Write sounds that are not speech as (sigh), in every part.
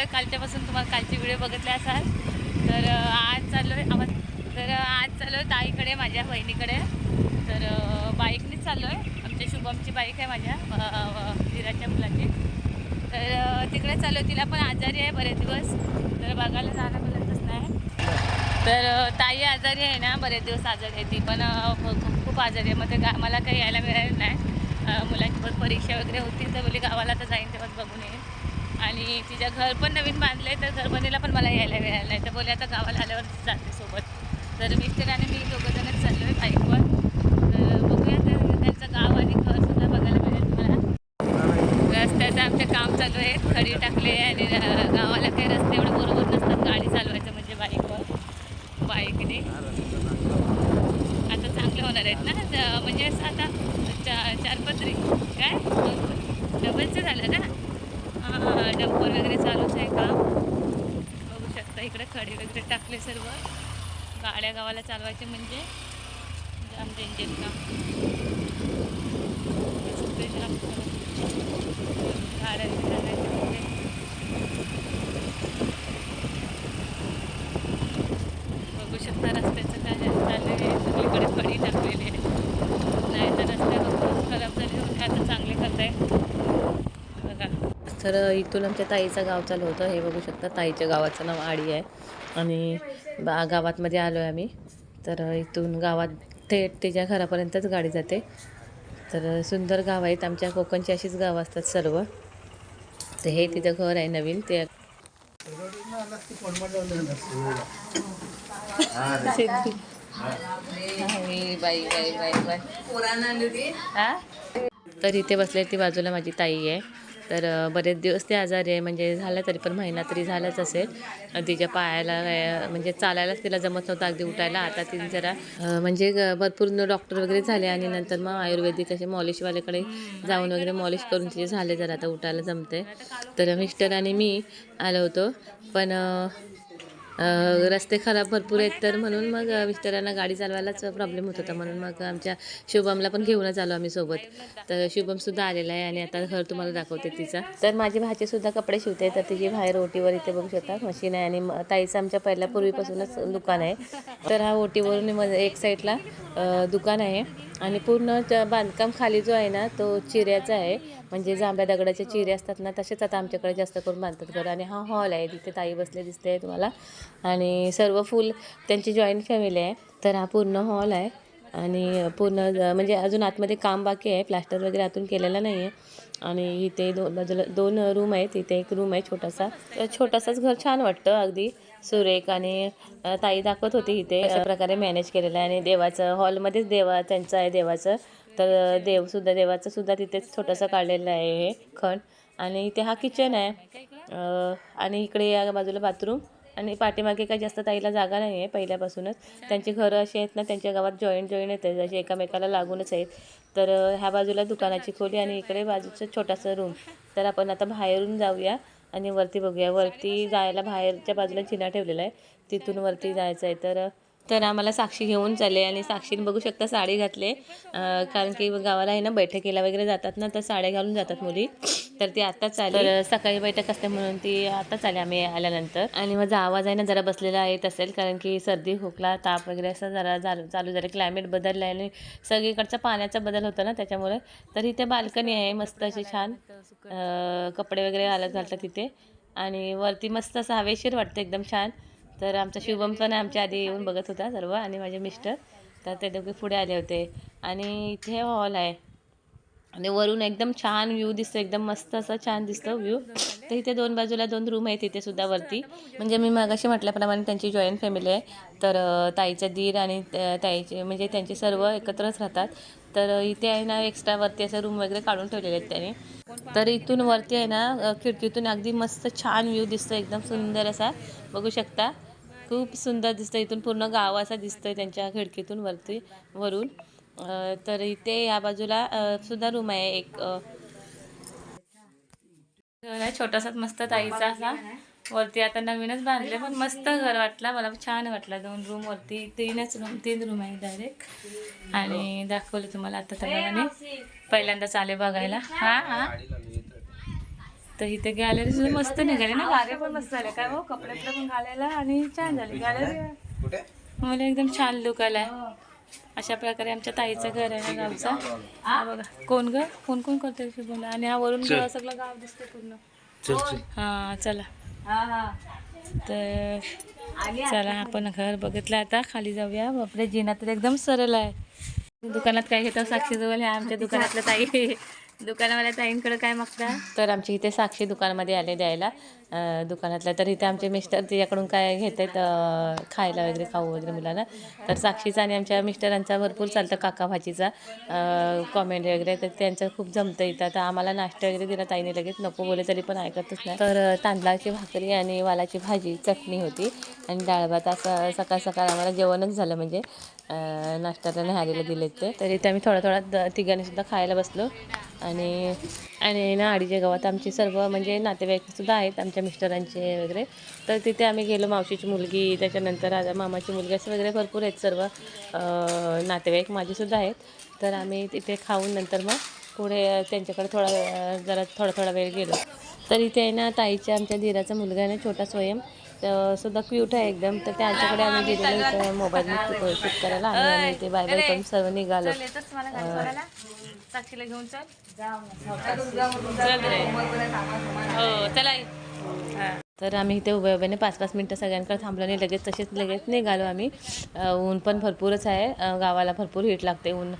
आहे कालच्यापासून तुम्हाला कालचे व्हिडिओ बघितले असाल. तर आज चाललो आहे आवाज तर आज चाललो आहे ताईकडे माझ्या बहिणीकडे तर बाईकनेच बाईकनीच चाललो आहे आमच्या शुभमची बाईक आहे माझ्या धीराच्या मुलाची. तर तिकडे चाललो आहे. तिला पण आजारी आहे बरेच दिवस. तर बघायला जाणं मिळतच नाही. तर ताई आजारी आहे ना बरेच दिवस आजारी आहे. ती पण खूप आजारी आहे. मग ते गा मला काही यायला मिळालं नाही. मुलांची पण परीक्षा वगैरे होती. तर मुली गावाला तर जाईन तेव्हाच बघून येईन. आणि तिचं घर पण नवीन बांधलं आहे तर घरबंदीला पण मला यायला मिळालं नाही. तर बोले आता गावाला आल्यावर जाते सोबत. तर मिस्टर आणि मी दोघंजणच चाललो आहे बाईकवर. तर बघूया तर त्यांचं गाव आणि घरसुद्धा बघायला मिळेल तुम्हाला. रस्त्याचं आमचं काम चालू आहे खडी टाकले आणि गावाला काही रस्ते एवढे बरोबर नसतात. गाडी चालवायचं म्हणजे बाईकवर. बाईकने. आता चांगले होणार आहेत ना? म्हणजे असं आता चार चार पत्री. काय डबलचं झालं ना? (laughs) डंपर वगैरे चालूच आहे का बघू शकता इकडे खडे वगैरे टाकले सर्व. गाड्या गावाला चालवायचे म्हणजे. जाम डेंजर काम सगळे जाम गाड्या वगैरे चालवायचे म्हणजे बघू शकता रस्त्याचं काय चालू आहे सगळीकडे खडी टाकलेली आहे नाही तर रस्ते बघून खराब झाले होते आता चांगले करत आहे बघा तर इथून आमच्या ताईचं गाव चालू होतं. हे बघू शकता ताईच्या गावाचं नाव आडी आहे. आणि बा गावातमध्ये आलो आहे आम्ही. तर इथून गावात थेट तिच्या घरापर्यंतच गाडी जाते. तर सुंदर गाव आहेत. आमच्या कोकणची अशीच गावं असतात सर्व. तर हे तिथं घर आहे नवीन. ते बाई बाई बाई बाई. तर इथे बसले ती बाजूला माझी ताई आहे. तर बरेच दिवस ते आजारी आहे. म्हणजे झालं तरी पण महिना तरी झालाच असेल. तिच्या पायाला म्हणजे चालायलाच तिला जमत नव्हतं अगदी उठायला. आता ती जरा म्हणजे ग- भरपूर डॉक्टर वगैरे झाले आणि नंतर मग आयुर्वेदिक असे मॉलिशवाल्याकडे जाऊन वगैरे मॉलिश करून तिचे झाले जरा आता उठायला जमते तर मिस्टर आणि मी आलो होतो. पण रस्ते खराब भरपूर आहेत. तर म्हणून मग विस्तारांना मिस्टरांना गाडी चालवायलाच प्रॉब्लेम होत होता. म्हणून मग आमच्या शुभमला पण घेऊनच आलो आम्ही सोबत. तर शुभमसुद्धा आलेला आहे आणि आता घर तुम्हाला दाखवते तिचा. तर माझी भाचीसुद्धा कपडे शिवते. तर तिची बाहेर ओटीवर इथे बघू शकता मशीन आहे आणि ताईचं आमच्या पहिल्या पूर्वीपासूनच दुकान आहे. तर हा ओटीवरून एक साईडला दुकान आहे. आणि पूर्ण त्या बांधकाम खाली जो आहे ना तो चिऱ्याचा आहे. म्हणजे जांभ्या दगडाच्या चिऱ्या असतात ना तसेच आता आमच्याकडे जास्त करून बांधतात घर. आणि हा हॉल आहे तिथे ताई बसले दिसते तुम्हाला. आणि सर्व फुल त्यांची जॉईंट फॅमिली आहे. तर हा पूर्ण हॉल आहे. आणि पूर्ण म्हणजे अजून आतमध्ये काम बाकी आहे. प्लास्टर वगैरे आतून केलेलं नाही आहे आणि इथे दोन बाजूला दोन रूम आहेत. इथे एक रूम आहे छोटासा. तर छोटासाच घर छान वाटतं अगदी. सुरेख आणि ताई दाखवत होती इथे अशा प्रकारे मॅनेज केलेलं आहे. आणि देवाचं हॉलमध्येच देवा त्यांचं आहे देवाचं. तर देवसुद्धा देवाचं सुद्धा तिथेच छोटंसं काढलेलं आहे हे खण. आणि इथे हा किचन आहे. आणि इकडे या बाजूला बाथरूम आणि पाठीमागे काही जास्त ताईला जागा नाही आहे पहिल्यापासूनच. त्यांची घरं अशी आहेत ना त्यांच्या गावात जॉईंट जॉईंट आहेत जसे एकामेकाला लागूनच आहेत. तर ह्या बाजूला दुकानाची खोली आणि इकडे बाजूचं छोटासा रूम तर आपण आता बाहेरून जाऊया. आणि वरती बघूया. वरती जायला बाहेरच्या बाजूला चिना ठेवलेला आहे. तिथून वरती जायचं आहे तर तर आम्हाला साक्षी घेऊन चालले आणि साक्षीने बघू शकता साडी घातले कारण की गावाला आहे ना बैठकीला वगैरे जातात ना तर साड्या घालून जातात मुली. तर ती आत्ताच आली. तर सकाळी बैठक असते म्हणून ती आत्ताच आली आम्ही आल्यानंतर. आणि माझा आवाज आहे ना जरा बसलेला येत असेल कारण की सर्दी खोकला ताप वगैरे असं जरा चालू चालू झालं. क्लायमेट बदललं आहे आणि सगळीकडचा पाण्याचा बदल होता ना त्याच्यामुळे. तर इथे बाल्कनी आहे मस्त अशी छान कपडे वगैरे घालत घालतात तिथे आणि वरती मस्त असं हवेशीर वाटतं एकदम छान. तर आमचा शुभम पण आमच्या आधी येऊन बघत होता सर्व आणि माझे मिस्टर. तर ते दोघे पुढे आले होते. आणि इथे हॉल आहे. आणि वरून एकदम छान व्ह्यू दिसतो एकदम मस्त असा छान दिसतो व्ह्यू तर इथे दोन बाजूला दोन रूम आहेत इथे सुद्धा वरती. म्हणजे मी मागाशी म्हटल्याप्रमाणे त्यांची जॉईंट फॅमिली आहे. तर अं, ताईचं दीर आणि ताईचे म्हणजे त्यांचे सर्व एकत्रच राहतात. तर इथे आहे ना एक्स्ट्रा वरती असं रूम वगैरे काढून ठेवलेले आहेत त्याने. तर इथून वरती आहे ना खिडकीतून अगदी मस्त छान व्ह्यू दिसतो एकदम सुंदर असा. बघू शकता. खूप सुंदर दिसतं इथून पूर्ण गाव असा दिसतोय त्यांच्या खिडकीतून वरती वरून. तर इथे या बाजूला सुद्धा रूम आहे एक अं, घर आहे छोटासा मस्त ताईचा असा. वरती आता नवीनच बांधले पण मस्त घर वाटला मला छान वाटलं. दोन रूम वरती तीनच रूम तीन रूम आहे डायरेक्ट आणि दाखवले तुम्हाला आता त्याप्रमाणे पहिल्यांदाच आले बघायला. हा हा. तर इथे गॅलरी सुद्धा मस्त निघाली ना गाड्या पण मस्त झाल्या काय हो कपडे पण घालायला आणि छान झाली. गॅलरी मला एकदम छान लुक आलाय. अशा प्रकारे आमच्या ताईचं घर आहे ना गावचा. हा बघा. कोण ग? कोण कोण करतोय बोला आणि हा वरून गाव- सगळं गाव दिसतंय पूर्ण. हा चला. तर चला आपण घर बघितलं आता. खाली जाऊया. बापरे जिना तर एकदम सरळ आहे. दुकानात काय घेतो? साक्षी जवळ आमच्या दुकानातलं ताई. (laughs) दुकानावाल्या ताईंकडे काय मागता? तर आमच्या इथे साक्षी दुकानामध्ये आले द्यायला. दुकानातल्या. तर इथे आमचे मिस्टर तिच्याकडून काय घेत आहेत खायला वगैरे खाऊ वगैरे मुलांना. तर साक्षीचा आणि आमच्या मिस्टरांचा भरपूर चालतं काका भाजीचा कॉमेंट वगैरे तर त्यांचं खूप जमतं इथं. तर आम्हाला नाश्ता वगैरे दिला ताईने लगेच नको बोले तरी पण ऐकतच नाही. तर तांदळाची भाकरी आणि वालाची भाजी चटणी होती. आणि डाळ भात असं सकाळ सकाळ आम्हाला जेवणच झालं म्हणजे नाश्त्याला न्याहारीला दिले ते. तर इथे आम्ही थोडा थोडा द- तिघांनी सुद्धा खायला बसलो. आणि आणि ना आडीच्या गावात आमची सर्व म्हणजे नातेवाईकसुद्धा आहेत. आमच्या मिस्टरांचे वगैरे. तर तिथे आम्ही गेलो मावशीची मुलगी त्याच्यानंतर आता मामाची मुलगी असे वगैरे भरपूर आहेत सर्व नातेवाईक माझेसुद्धा आहेत. तर आम्ही तिथे खाऊन नंतर मग पुढे त्यांच्याकडे थोडा वेळ- जरा थोडा थोडा वेळ गेलो. तर इथे आहे ना ताईच्या आमच्या धीराचा मुलगा आहे ना छोटा स्वयं सुद्धा क्यूट आहे एकदम. तर त्यांच्याकडे आम्ही गेलेलो इथं मोबाईल शूट करायला. आणि आम्ही ते बाय बाय करून सर्व निघालो. साक्षीला घेऊन चल. हो चला. तर आम्ही इथे उभ्या उभ्याने पाच पाच मिनटं सगळ्यांकडे थांबलो आणि लगेच तसेच लगेच निघालो आम्ही. ऊन पण भरपूरच आहे. गावाला भरपूर हीट लागते ऊन.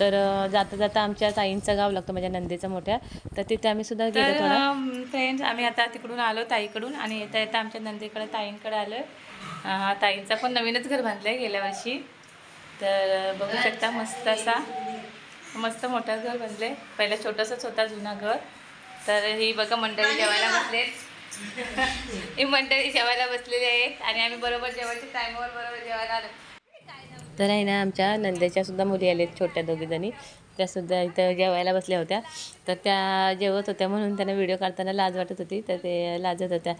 तर जाता जाता आमच्या ताईंचं गाव लागतं माझ्या नंदीचं मोठ्या. तर तिथे आम्ही सुद्धा गेलो फ्रेंड्स आम्ही आता तिकडून आलो ताईकडून आणि येता येता आमच्या नंदीकडे ताईंकडे आलो ताईंचा पण नवीनच घर बांधलं आहे गेल्या वर्षी. तर बघू शकता मस्त असा मस्त मोठं घर बनले पहिलं छोटंसंच होता जुना घर. तर ही बघा मंडळी जेवायला बसले (laughs) ही मंडळी जेवायला बसलेली आहेत आणि आम्ही बरोबर जेवायच्या टायमावर बरोबर जेवायला आलो. तर आहे ना आमच्या नंदेच्या सुद्धा मुली आलेत छोट्या दोघीजणी त्या सुद्धा इथं जेवायला बसल्या होत्या. तर त्या जेवत होत्या म्हणून त्यांना व्हिडिओ काढताना लाज वाटत होती. तर ते लाजत होत्या.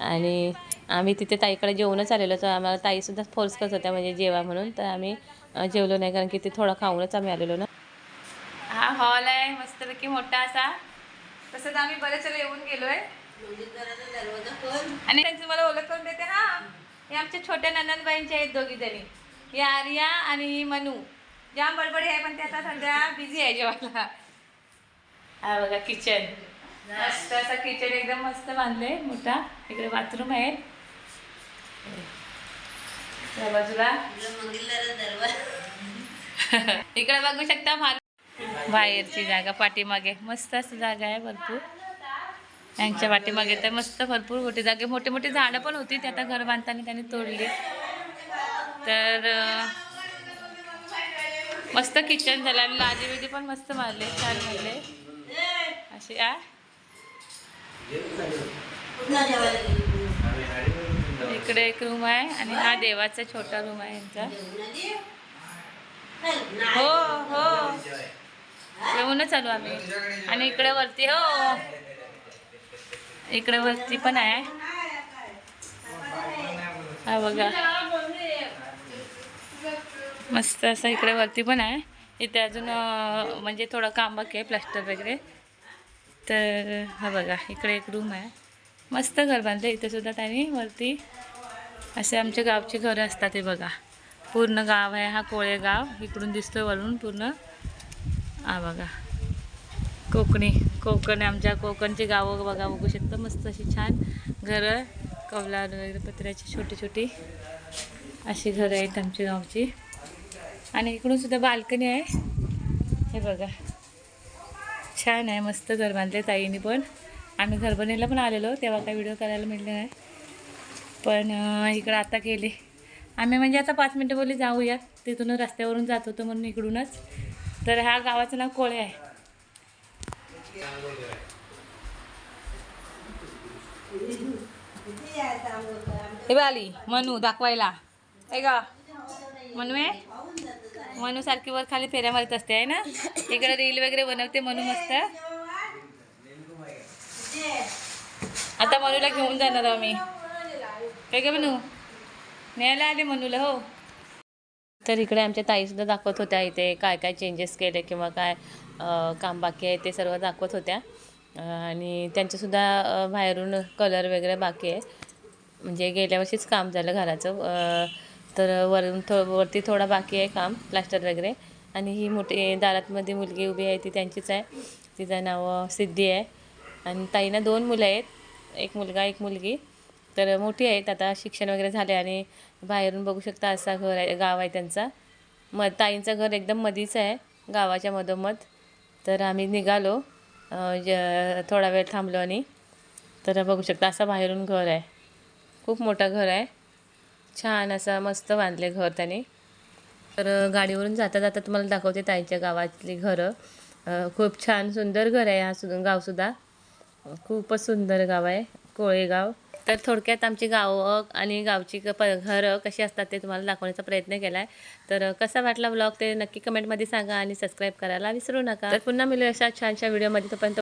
आणि आम्ही तिथे ताईकडे जेवूनच आलेलो. तर आम्हाला ताईसुद्धा फोर्स करत होत्या म्हणजे जेवा म्हणून. तर आम्ही जेवलो नाही कारण की ते थोडं खाऊनच आम्ही आलेलो ना. हा हॉल आहे मस्तपैकी मोठा असा. तसंच आम्ही बरेच येऊन गेलोय. आणि त्यांची मला ओळख करून देते ना हे आमच्या छोट्या नंदनबाईंच्या आहेत दोघी जणी. हे आर्या आणि ही मनू. जाम बडबडी आहे पण ते आता सध्या बिझी आहे जेवायला. हा बघा किचन मस्त असं किचन एकदम मस्त बांधले मोठा. इकडे बाथरूम आहे. त्या बाजूला. (laughs) इकडे बघू शकता भाल बाहेरची जागा पाठीमागे. मस्त असं जागा आहे भरपूर. यांच्या पाठीमागे. तर मस्त भरपूर मोठे जागे. मोठे मोठे झाडं पण होती. ते आता घर बांधताना त्यांनी तोडली. तर मस्त किचन झालं. आणि लादी बिदी पण मस्त मारले. छान मारले असे आ? इकडे एक रूम आहे आणि हा देवाचा छोटा रूम आहे यांचा. हो हो. येऊनच आलो आम्ही. आणि इकडे वरती हो. इकडे वरती पण आहे. हा बघा. मस्त असं इकडे वरती पण आहे. इथे अजून म्हणजे थोडं काम बाकी आहे प्लास्टर वगैरे. तर हा बघा इकडे एक रूम आहे. मस्त घर बांधलं इथे सुद्धा त्यांनी वरती. असे आमच्या गावची घरं असतात हे बघा. पूर्ण गाव आहे हा कोळेगाव. इकडून दिसतो वरून पूर्ण. हा बघा. कोकणी कोकण आमच्या कोकणची गावं बघा बघू शकता मस्त अशी छान घरं कवलार वगैरे पत्र्याची छोटी छोटी अशी घरं आहेत आमच्या गावची. आणि इकडून सुद्धा बाल्कनी आहे. हे बघा. छान आहे मस्त घर बांधले ताईने पण. आम्ही घरबनीला पण आलेलो तेव्हा काही व्हिडिओ करायला मिळले नाही. पण इकडं आता गेले. आम्ही म्हणजे आता पाच मिनटं बोलली जाऊयात. तिथूनच रस्त्यावरून जात होतो म्हणून इकडूनच. तर ह्या गावाचं नाव कोळे आहे. हे आली मनू दाखवायला. हे का मनू आहे? मनू सारखी वर खाली फेऱ्या मारत असते आहे ना? इकडे रील वगैरे बनवते मनू मस्त. आता मनूला घेऊन जाणार आम्ही. काय का मनू न्यायला आले मनूला हो. तर इकडे आमच्या ताईसुद्धा दाखवत होत्या इथे काय काय चेंजेस केले किंवा काय. काम बाकी आहे ते सर्व दाखवत होत्या. आणि त्यांच्यासुद्धा बाहेरून कलर वगैरे बाकी आहे. म्हणजे गेल्या वर्षीच काम झालं घराचं. तर वरून थो वरती थोडा बाकी आहे काम प्लास्टर वगैरे. आणि ही मोठी दारातमध्ये मुलगी उभी आहे ती त्यांचीच आहे. तिचं नाव सिद्धी आहे. आणि ताईना दोन मुलं आहेत. एक मुलगा एक मुलगी. तर मोठी आहेत. आता शिक्षण वगैरे झाले आणि बाहेरून बघू शकता असा घर आहे गाव आहे त्यांचा. मग ताईंचं घर एकदम मधीच आहे गावाच्या मधोमध. तर आम्ही निघालो. थोडा वेळ थांबलो आणि तर बघू शकता असं बाहेरून घर आहे. खूप मोठं घर आहे. छान असं मस्त बांधले घर त्याने. तर गाडीवरून जाता जाता तुम्हाला दाखवते ताईच्या गावातली घरं. खूप छान सुंदर घर आहे हा सु गावसुद्धा खूपच सुंदर गाव आहे. कोळेगाव. तर थोडक्यात आमची गावं आणि गावची क- प घरं कशी असतात ते तुम्हाला दाखवण्याचा प्रयत्न केला आहे तर कसा वाटला ब्लॉग ते नक्की कमेंटमध्ये सांगा आणि सबस्क्राईब करायला विसरू नका. तर पुन्हा मिळू अशा छानशा व्हिडिओमध्ये तोपर्यंत